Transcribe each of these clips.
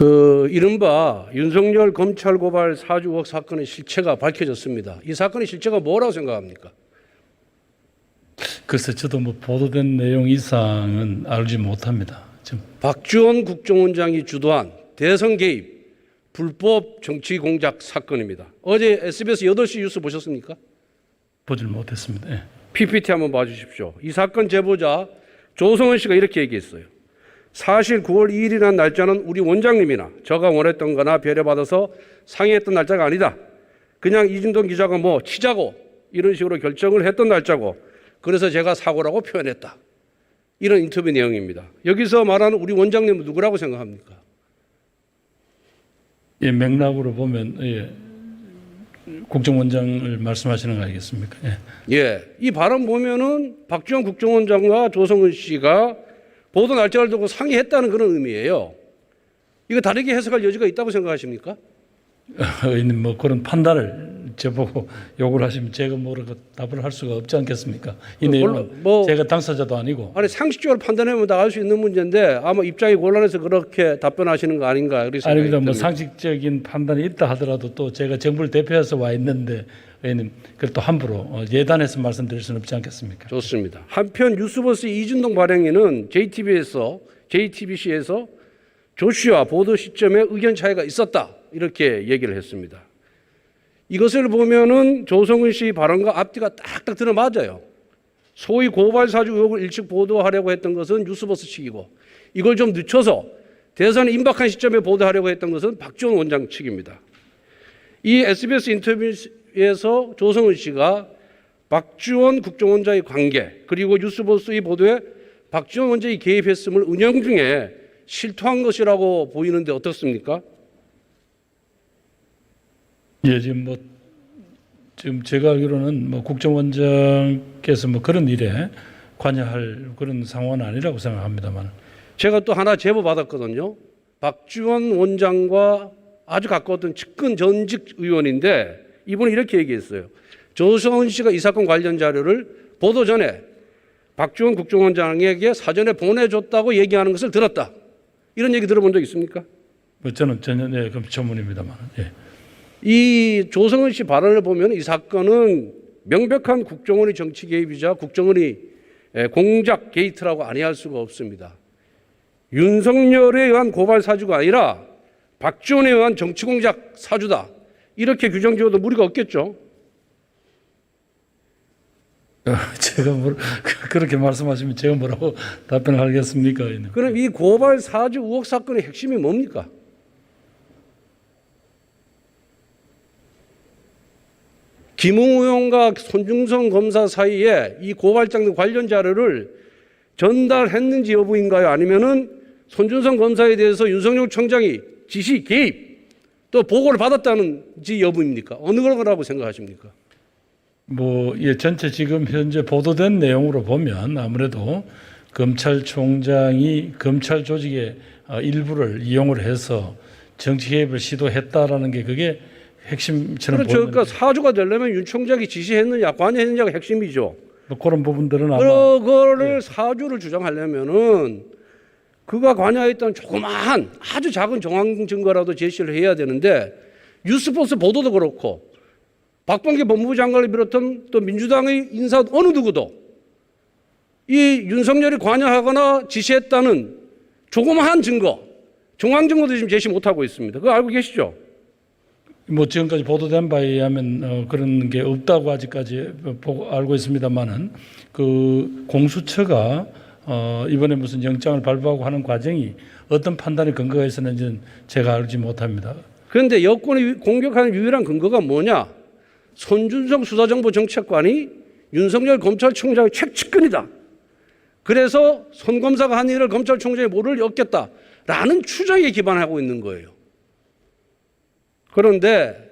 그 이른바 윤석열 검찰 고발 사주 의혹 사건의 실체가 밝혀졌습니다. 이 사건의 실체가 뭐라고 생각합니까? 글쎄 저도 뭐 보도된 내용 이상은 알지 못합니다. 지금 박지원 국정원장이 주도한 대선 개입 불법 정치 공작 사건입니다. 어제 SBS 8시 뉴스 보셨습니까? 보질 못했습니다. 예. PPT 한번 봐주십시오. 이 사건 제보자 조성은 씨가 이렇게 얘기했어요. 사실 9월 2일이라는 날짜는 우리 원장님이나 저가 원했던 거나 배려받아서 상의했던 날짜가 아니다. 그냥 이진동 기자가 뭐 치자고 이런 식으로 결정을 했던 날짜고 그래서 제가 사고라고 표현했다. 이런 인터뷰 내용입니다. 여기서 말하는 우리 원장님은 누구라고 생각합니까? 예, 맥락으로 보면 예, 국정원장을 말씀하시는 거 아니겠습니까? 예. 예, 이 발언 보면은 박지원 국정원장과 조성은 씨가 보도 날짜를 두고 상의했다는 그런 의미예요. 이거 다르게 해석할 여지가 있다고 생각하십니까? 의원님 뭐 그런 판단을 저보고 요구를 하시면 제가 뭐라고 답을 할 수가 없지 않겠습니까? 이 뭐, 내용은 뭐- 제가 당사자도 아니고 아니 상식적으로 판단하면 나갈 수 있는 문제인데 아마 입장이 곤란해서 그렇게 답변하시는 거 아닌가 그래서 아닙니다. 생각이 뭐 듭니다. 상식적인 판단이 있다 하더라도 또 제가 정부를 대표해서 와 있는데 의원님 그걸 또 함부로 어, 예단해서 말씀드릴 수는 없지 않겠습니까? 좋습니다. 한편 뉴스버스 이준동 발행인은 JTBC에서 JTBC에서 조 씨와 보도 시점에 의견 차이가 있었다 이렇게 얘기를 했습니다. 이것을 보면은 조성은 씨 발언과 앞뒤가 딱딱 들어맞아요. 소위 고발 사주 의혹을 일찍 보도하려고 했던 것은 뉴스버스 측이고 이걸 좀 늦춰서 대선에 임박한 시점에 보도하려고 했던 것은 박지원 원장 측입니다. 이 SBS 인터뷰 에서 조성은 씨가 박지원 국정원장의 관계 그리고 뉴스버스의 보도에 박지원 원장이 개입했음을 은연중에 실토한 것이라고 보이는데 어떻습니까? 예, 지금 뭐 지금 제가 알기로는 뭐 국정원장께서 뭐 그런 일에 관여할 그런 상황은 아니라고 생각합니다만 제가 또 하나 제보 받았거든요. 박지원 원장과 아주 가까웠던 측근 전직 의원인데 이분이 이렇게 얘기했어요. 조성은 씨가 이 사건 관련 자료를 보도 전에 박지원 국정원장에게 사전에 보내줬다고 얘기하는 것을 들었다. 이런 얘기 들어본 적 있습니까? 뭐 저는 전혀 네, 그럼 전문입니다만 예. 이 조성은 씨 발언을 보면 이 사건은 명백한 국정원의 정치 개입이자 국정원의 에, 공작 게이트라고 아니할 수가 없습니다. 윤석열에 의한 고발 사주가 아니라 박지원에 의한 정치 공작 사주다. 이렇게 규정 지어도 무리가 없겠죠. 어, 제가 뭐 그렇게 말씀하시면 제가 뭐라고 답변을 하겠습니까? 그럼 이 고발 사주 의혹 사건의 핵심이 뭡니까? 김웅 의원과 손중성 검사 사이에 이 고발장 관련 자료를 전달했는지 여부인가요? 아니면은 손준성 검사에 대해서 윤석열 총장이 지시 개입 또 보고를 받았다는지 여부입니까? 어느 거라고 생각하십니까? 뭐 예, 전체 지금 현재 보도된 내용으로 보면 아무래도 검찰총장이 검찰 조직의 어, 일부를 이용을 해서 정치 개입을 시도했다라는 게 그게 핵심처럼 그렇죠. 그러니까 사주가 되려면 윤 총장이 지시했느냐 관여했느냐가 핵심이죠. 뭐 그런 부분들은 아마 그거를 사주를 주장하려면은 그가 관여했던 조그마한 아주 작은 정황 증거라도 제시를 해야 되는데 뉴스포스 보도도 그렇고 박범계 법무부 장관을 비롯한 또 민주당의 인사 어느 누구도 이 윤석열이 관여하거나 지시했다는 조그마한 증거, 정황 증거도 지금 제시 못하고 있습니다. 그거 알고 계시죠? 뭐 지금까지 보도된 바에 의하면 어, 그런 게 없다고 아직까지 보고 알고 있습니다만은 그 공수처가 어, 이번에 무슨 영장을 발부하고 하는 과정이 어떤 판단의 근거가 있었는지는 제가 알지 못합니다. 그런데 여권이 공격하는 유일한 근거가 뭐냐? 손준성 수사정보 정책관이 윤석열 검찰총장의 최측근이다. 그래서 손 검사가 한 일을 검찰총장이 모를 엮겠다 라는 추정에 기반하고 있는 거예요. 그런데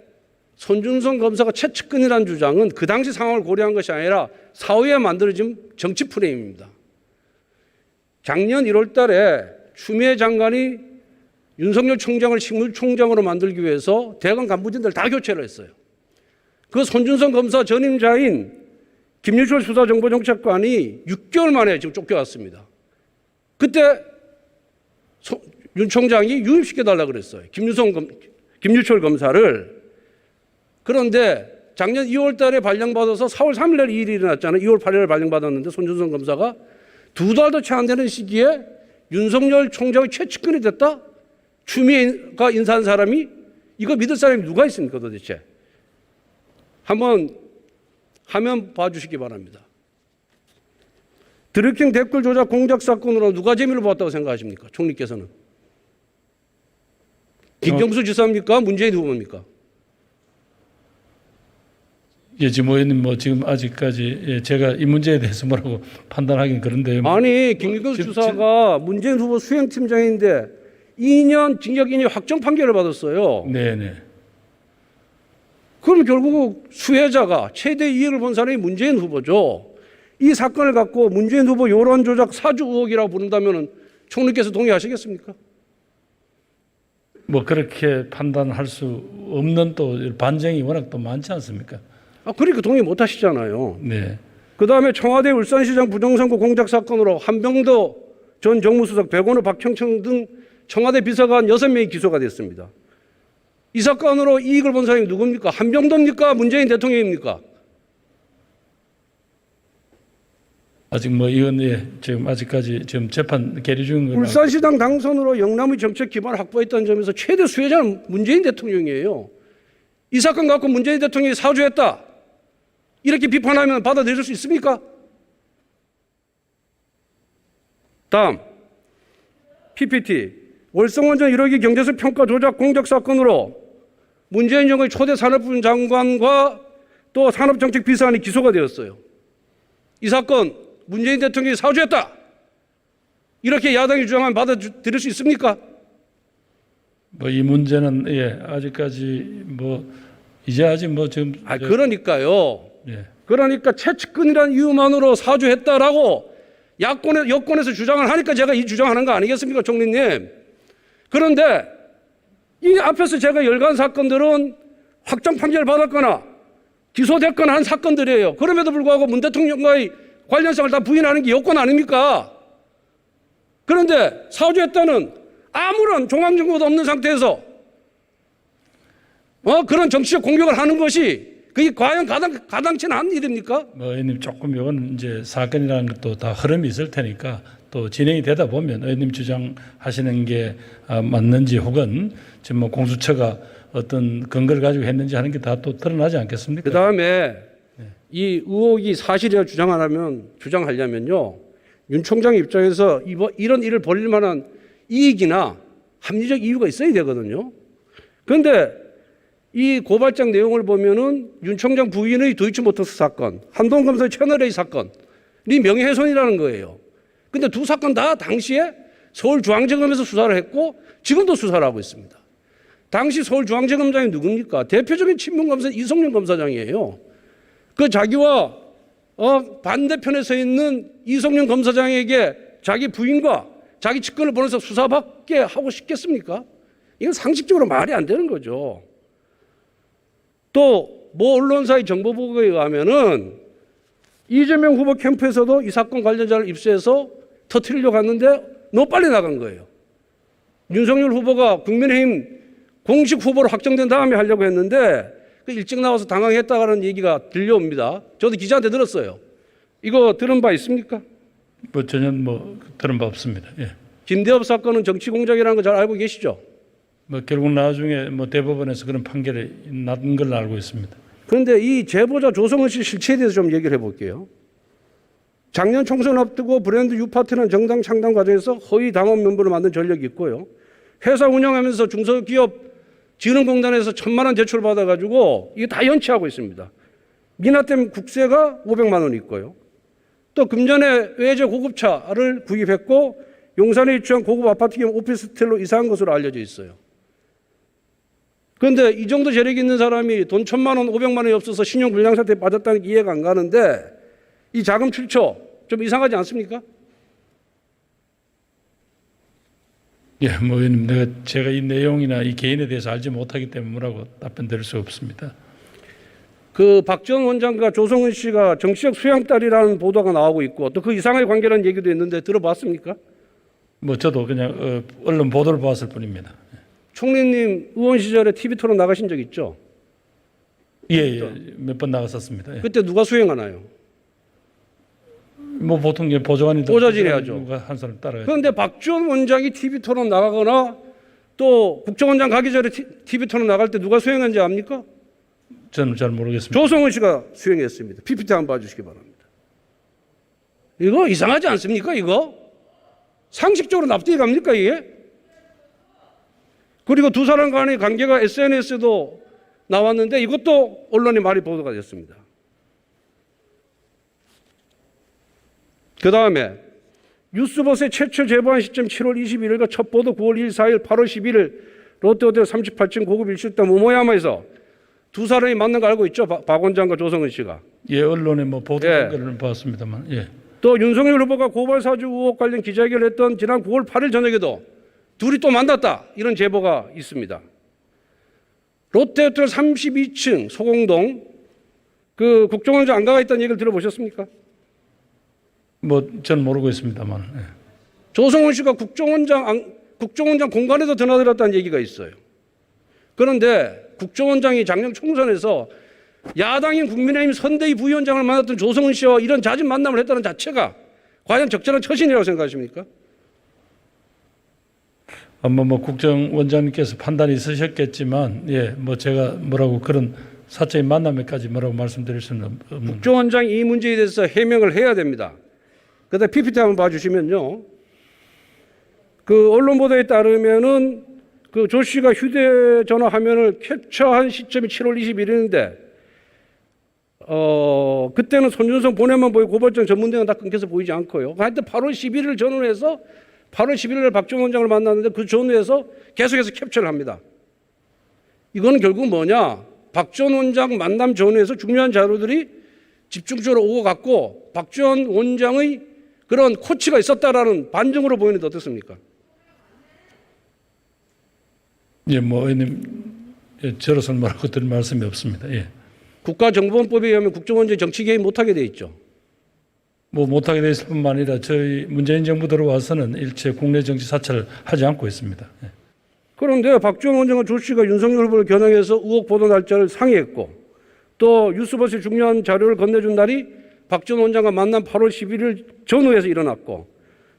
손준성 검사가 최측근이라는 주장은 그 당시 상황을 고려한 것이 아니라 사후에 만들어진 정치 프레임입니다. 작년 1월 달에 추미애 장관이 윤석열 총장을 식물총장으로 만들기 위해서 대검 간부진들 다 교체를 했어요. 그 손준성 검사 전임자인 김유철 수사정보정책관이 6개월 만에 지금 쫓겨왔습니다. 그때 소- 윤 총장이 유임시켜 달라 그랬어요. 김유성 검, 김유철 검사를. 그런데 작년 2월 달에 발령받아서 4월 3일 날이 일이 일어났잖아요. 2월 8일 날 발령받았는데 손준성 검사가 두 달도 채 안 되는 시기에 윤석열 총장의 최측근이 됐다? 추미애가 인사한 사람이 이거 믿을 사람이 누가 있습니까 도대체? 한번 화면 봐주시기 바랍니다. 드루킹 댓글 조작 공작 사건으로 누가 재미를 봤다고 생각하십니까? 총리께서는. 김경수 지사입니까? 문재인 후보입니까? 예, 지금 의원님 뭐 지금 아직까지 예, 제가 이 문제에 대해서 뭐라고 판단하기는 그런데 뭐 아니 김경수 지- 지사가 문재인 후보 수행팀장인데 2년 징역 2년 확정 판결을 받았어요. 네 네. 그럼 결국 수혜자가 최대 이익을 본 사람이 문재인 후보죠. 이 사건을 갖고 문재인 후보 여론 조작 사주 의혹이라고 부른다면 총리께서 동의하시겠습니까? 뭐 그렇게 판단할 수 없는 또 반증이 워낙 또 많지 않습니까? 아, 그러니까 동의 못 하시잖아요. 네. 그 다음에 청와대 울산시장 부정선거 공작 사건으로 한병도 전 정무수석, 백원우, 박형청 등 청와대 비서관 6명이 기소가 됐습니다. 이 사건으로 이익을 본 사람이 누굽니까? 한병도입니까? 문재인 대통령입니까? 아직 뭐 이건 예, 지금 아직까지 지금 재판 계류 중인 걸로 울산시장 당선으로 영남의 정책 기반을 확보했다는 점에서 최대 수혜자는 문재인 대통령이에요. 이 사건 갖고 문재인 대통령이 사주했다. 이렇게 비판하면 받아들일 수 있습니까? 다음 PPT 월성원전 1호기 경제수 평가 조작 공작 사건으로 문재인 정부의 초대 산업부 장관과 또 산업정책 비서관이 기소가 되었어요. 이 사건 문재인 대통령이 사주했다. 이렇게 야당이 주장하면 받아들일 수 있습니까? 뭐 이 문제는 예, 아직까지 뭐 이제 아직 뭐 지금 아 저- 그러니까요. 예. 그러니까 채측근이라는 이유만으로 사주했다라고 야권에 여권에서 주장을 하니까 제가 이 주장하는 거 아니겠습니까, 총리님? 그런데 이 앞에서 제가 열간 사건들은 확정 판결 받았거나 기소됐거나 한 사건들이에요. 그럼에도 불구하고 문 대통령과의 관련성을 다 부인하는 게 여권 아닙니까? 그런데 사주했다는 아무런 종합 증거도 없는 상태에서 어 그런 정치적 공격을 하는 것이 그게 과연 가당 가당치는 일입니까? 뭐 의원님 조금 이건 이제 사건이라는 것도 다 흐름이 있을 테니까 또 진행이 되다 보면 의원님 주장하시는 게 아, 맞는지 혹은 지금 뭐 공수처가 어떤 근거를 가지고 했는지 하는 게 다 또 드러나지 않겠습니까? 그 다음에 이 의혹이 사실이라 주장하려면 주장하려면요 윤 총장 입장에서 이번 이런 일을 벌일 만한 이익이나 합리적 이유가 있어야 되거든요. 그런데 이 고발장 내용을 보면은 윤 총장 부인의 도이치모터스 사건, 한동 검사의 채널A 사건이 명예훼손이라는 거예요. 근데 두 사건 다 당시에 서울중앙지검에서 수사를 했고 지금도 수사를 하고 있습니다. 당시 서울중앙지검장이 누굽니까? 대표적인 친문검사 이성윤 검사장이에요. 그 자기와 어, 반대편에 서 있는 이성윤 검사장에게 자기 부인과 자기 측근을 보내서 수사받게 하고 싶겠습니까? 이건 상식적으로 말이 안 되는 거죠. 또 모 언론사의 정보 보고에 의하면은 이재명 후보 캠프에서도 이 사건 관련자를 입수해서 터트리려고 갔는데 너무 빨리 나간 거예요. 윤석열 후보가 국민의힘 공식 후보로 확정된 다음에 하려고 했는데 그 일찍 나와서 당황했다는 얘기가 들려옵니다. 저도 기자한테 들었어요. 이거 들은 바 있습니까? 뭐 전혀 뭐 들은 바 없습니다. 예. 김대엽 사건은 정치 공작이라는 거 잘 알고 계시죠? 뭐 결국 나중에 뭐 대법원에서 그런 판결이 났는 걸로 알고 있습니다. 그런데 이 제보자 조성은 씨 실체에 대해서 좀 얘기를 해볼게요. 작년 총선 앞두고 브랜드 유파트는 정당 창당 과정에서 허위 당원 명부를 만든 전력이 있고요. 회사 운영하면서 중소기업 진흥공단에서 천만 원 대출 받아가지고 이게 다 연체하고 있습니다. 미나댐 국세가 500만 원 있고요. 또 금년에 외제 고급차를 구입했고 용산에 위치한 고급 아파트 겸 오피스텔로 이사한 것으로 알려져 있어요. 그런데 이 정도 재력이 있는 사람이 돈 천만 원, 오백만 원이 없어서 신용 불량 상태에 빠졌다는 게 이해가 안 가는데 이 자금 출처 좀 이상하지 않습니까? 예, 뭐 의원님 내가 제가 이 내용이나 이 개인에 대해서 알지 못하기 때문에 뭐라고 답변 드릴 수 없습니다. 그 박지원 원장과 조성은 씨가 정치적 수양딸이라는 보도가 나오고 있고 또 그 이상의 관계라는 얘기도 있는데 들어봤습니까? 뭐 저도 그냥 어, 언론 보도를 보았을 뿐입니다. 총리님 의원 시절에 TV 토론 나가신 적 있죠? 예, 예. 몇 번 나갔었습니다. 예. 그때 누가 수행하나요? 뭐 보통 이제 보좌관이 보좌진해야죠. 누가 한 사람 따라가. 그런데 박지원 원장이 TV 토론 나가거나 또 국정원장 가기 전에 TV 토론 나갈 때 누가 수행한지 압니까? 저는 잘 모르겠습니다. 조성은 씨가 수행했습니다. PPT 한번 봐주시기 바랍니다. 이거 이상하지 않습니까? 이거 상식적으로 납득이 갑니까 이게? 그리고 두 사람 간의 관계가 SNS에도 나왔는데 이것도 언론이 많이 보도가 됐습니다. 그 다음에 뉴스버스의 최초 제보한 시점 7월 21일과 첫 보도 9월 1일, 4일, 8월 11일 롯데호텔 38층 고급 일식당 모모야마에서 두 사람이 만난 거 알고 있죠? 박, 박 원장과 조성은 씨가. 예, 언론에 뭐 보도된 예. 거는 봤습니다만. 예. 또 윤석열 후보가 고발 사주 의혹 관련 기자회견을 했던 지난 9월 8일 저녁에도 둘이 또 만났다. 이런 제보가 있습니다. 롯데호텔 32층 소공동 그 국정원장 안가가 있다는 얘기를 들어보셨습니까? 뭐 저는 모르고 있습니다만. 예. 조성원 씨가 국정원장 안- 국정원장 공간에도 드나들었다는 얘기가 있어요. 그런데 국정원장이 작년 총선에서 야당인 국민의힘 선대위 부위원장을 만났던 조성은 씨와 이런 잦은 만남을 했다는 자체가 과연 적절한 처신이라고 생각하십니까? 아마 뭐 국정원장님께서 판단이 있으셨겠지만, 예, 뭐 제가 뭐라고 그런 사적인 만남에까지 뭐라고 말씀드릴 수는 없- 없는. 국정원장이 이 문제에 대해서 해명을 해야 됩니다. 그다음 PPT 한번 봐주시면요. 그 언론 보도에 따르면은 그 조 씨가 휴대전화 화면을 캡처한 시점이 7월 21일인데 어 그때는 손준성 보내만 보이고 고발장 전문대는 다 끊겨서 보이지 않고요. 하여튼 8월 11일을 전후해서 8월 11일 박정 원장을 만났는데 그 전후에서 계속해서 캡처를 합니다. 이거는 결국 뭐냐? 박전 원장 만남 전후에서 중요한 자료들이 집중적으로 오고 갔고 박지원 원장의 그런 코치가 있었다라는 반증으로 보이는데 어떻습니까? 예, 뭐 의원님, 예, 저로서는 뭐라고 드릴 말씀이 없습니다. 예. 국가정보원법에 의하면 국정원장이 정치 개입 못하게 돼 있죠. 뭐 못하게 돼 있을 뿐만 아니라 저희 문재인 정부 들어와서는 일체 국내 정치 사찰을 하지 않고 있습니다. 예. 그런데 박지원 원장과 조 씨가 윤석열 후보를 겨냥해서 의혹 보도 날짜를 상의했고 또 뉴스버스 중요한 자료를 건네준 날이 박지원 원장과 만난 8월 11일 전후에서 일어났고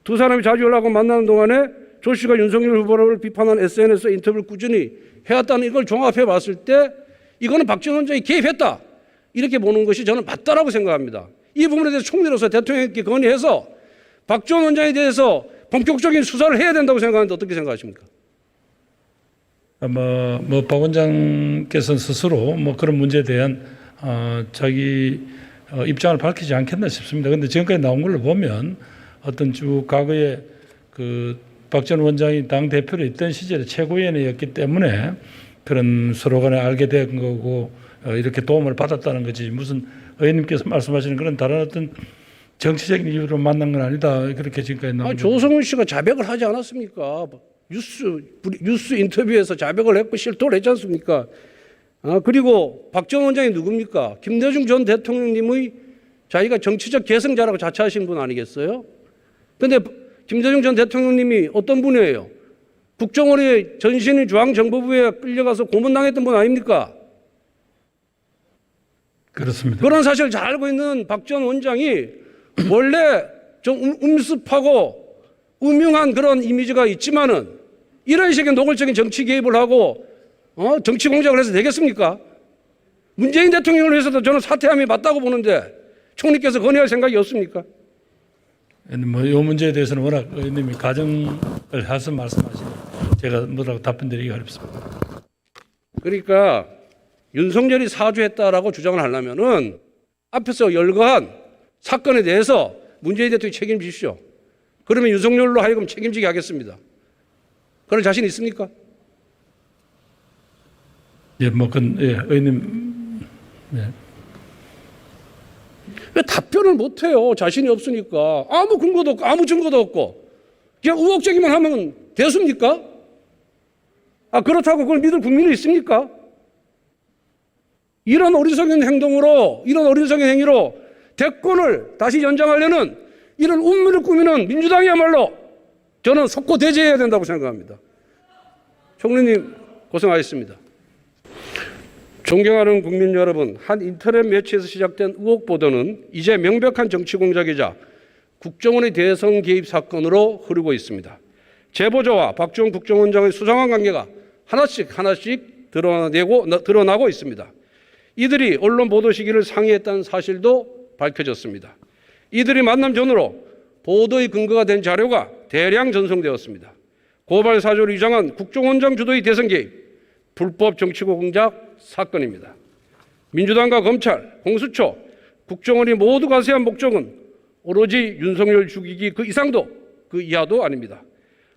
두 사람이 자주 연락하고 만나는 동안에 조 씨가 윤석열 후보를 비판한 SNS 인터뷰를 꾸준히 해왔다는 이걸 종합해 봤을 때 이거는 박지원 원장이 개입했다 이렇게 보는 것이 저는 맞다라고 생각합니다. 이 부분에 대해서 총리로서 대통령께 건의해서 박지원 원장에 대해서 본격적인 수사를 해야 된다고 생각하는데 어떻게 생각하십니까? 아마 뭐박 원장께서는 스스로 뭐 그런 문제에 대한 어, 자기 어, 입장을 밝히지 않겠나 싶습니다. 그런데 지금까지 나온 걸로 보면 어떤 쭉 과거에 그 박전 원장이 당 대표로 있던 시절에 최고위원이었기 때문에 그런 서로 간에 알게 된 거고 어, 이렇게 도움을 받았다는 거지 무슨 의원님께서 말씀하시는 그런 다른 어떤 정치적인 이유로 만난 건 아니다 그렇게 지금까지 나온 아. 조성은 씨가 자백을 하지 않았습니까? 뉴스 뉴스 인터뷰에서 자백을 했고 실토를 했지 않습니까? 아, 그리고 박정 원장이 누굽니까? 김대중 전 대통령님의 자기가 정치적 계승자라고 자처하신 분 아니겠어요? 근데 김대중 전 대통령님이 어떤 분이에요? 국정원의 전신인 중앙정보부에 끌려가서 고문당했던 분 아닙니까? 그렇습니다. 그런 사실을 잘 알고 있는 박지원 원장이 원래 좀 음- 음습하고 음흉한 그런 이미지가 있지만은 이런 식의 노골적인 정치 개입을 하고 어? 정치 공작을 해서 되겠습니까? 문재인 대통령을 위해서도 저는 사퇴함이 맞다고 보는데 총리께서 건의할 생각이 없습니까? 뭐이 문제에 대해서는 워낙 의원님이 가정을 해서 말씀하시니 제가 뭐라고 답변드리기 어렵습니다. 그러니까 윤석열이 사주했다라고 주장을 하려면은 앞에서 열거한 사건에 대해서 문재인 대통령이 책임지십시오. 그러면 윤석열로 하여금 책임지게 하겠습니다. 그럴 자신 있습니까? 예, 뭐, 그, 예, 의원님, 예. 왜 답변을 못해요? 자신이 없으니까. 아무 근거도 없고, 아무 증거도 없고. 그냥 의혹적이만 하면 됐습니까? 아, 그렇다고 그걸 믿을 국민이 있습니까? 이런 어리석은 행동으로, 이런 어리석은 행위로 대권을 다시 연장하려는 이런 운명을 꾸미는 민주당이야말로 저는 속고 대제해야 된다고 생각합니다. 총리님 고생하셨습니다. 존경하는 국민 여러분, 한 인터넷 매체에서 시작된 의혹 보도는 이제 명백한 정치 공작이자 국정원의 대선 개입 사건으로 흐르고 있습니다. 제보자와 박지원 국정원장의 수상한 관계가 하나씩 하나씩 드러내고 드러나고 있습니다. 이들이 언론 보도 시기를 상의했다는 사실도 밝혀졌습니다. 이들이 만남 전으로 보도의 근거가 된 자료가 대량 전송되었습니다. 고발 사조를 위장한 국정원장 주도의 대선 개입, 불법 정치고 공작 사건입니다. 민주당과 검찰, 공수처, 국정원이 모두 가세한 목적은 오로지 윤석열 죽이기 그 이상도 그 이하도 아닙니다.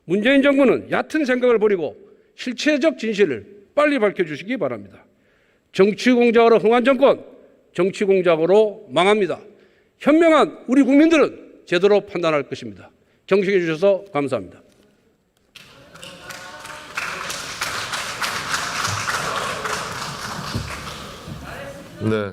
문재인 정부는 얕은 생각을 버리고 실체적 진실을 빨리 밝혀주시기 바랍니다. 정치 공작으로 흥한 정권, 정치 공작으로 망합니다. 현명한 우리 국민들은 제대로 판단할 것입니다. 정식해 주셔서 감사합니다. 네.